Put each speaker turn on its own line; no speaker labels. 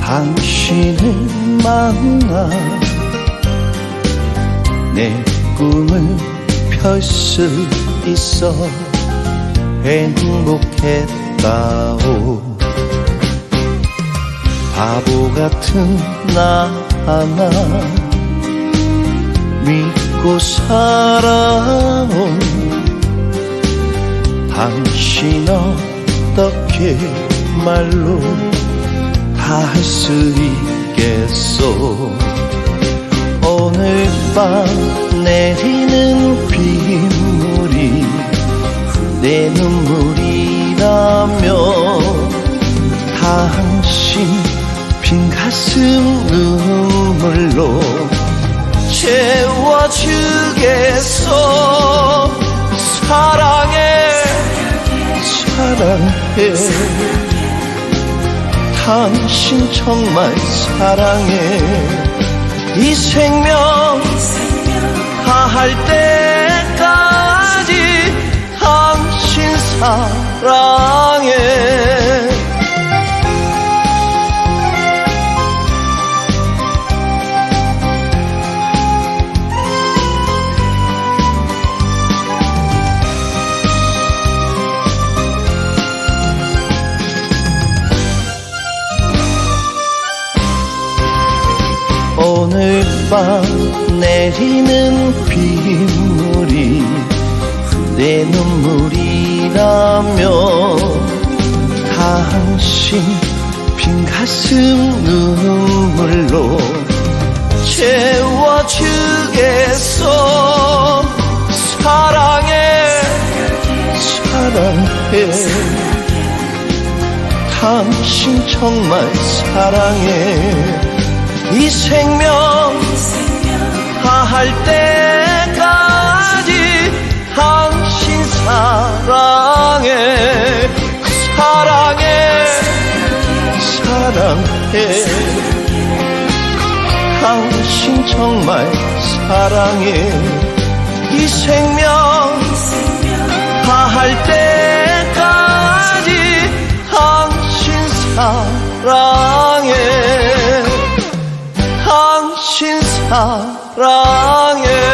당신을 만나 내 꿈을 펼 수 있어 행복했다오. 바보 같은 나 하나 믿고 살아온 당신 어떻게 말로 다 할 수 있겠소? 오늘 밤 내리는 빗물이 내 눈물이라며 당신 빈 가슴 눈물로 채워주겠소? 사랑해 사랑해. 당신 정말 사랑해. 이 생명 다할 때 오늘 밤 내리는 빗물이 내 눈물이라며 당신 빈 가슴 눈물로 채워주겠소. 사랑해. 사랑해. 당신 정말 사랑해 다할 때까지 당신 사랑해 사랑해 사랑해. 당신 정말 사랑해. 이 생명 다할 때까지 당신 사랑해. 당신 사랑해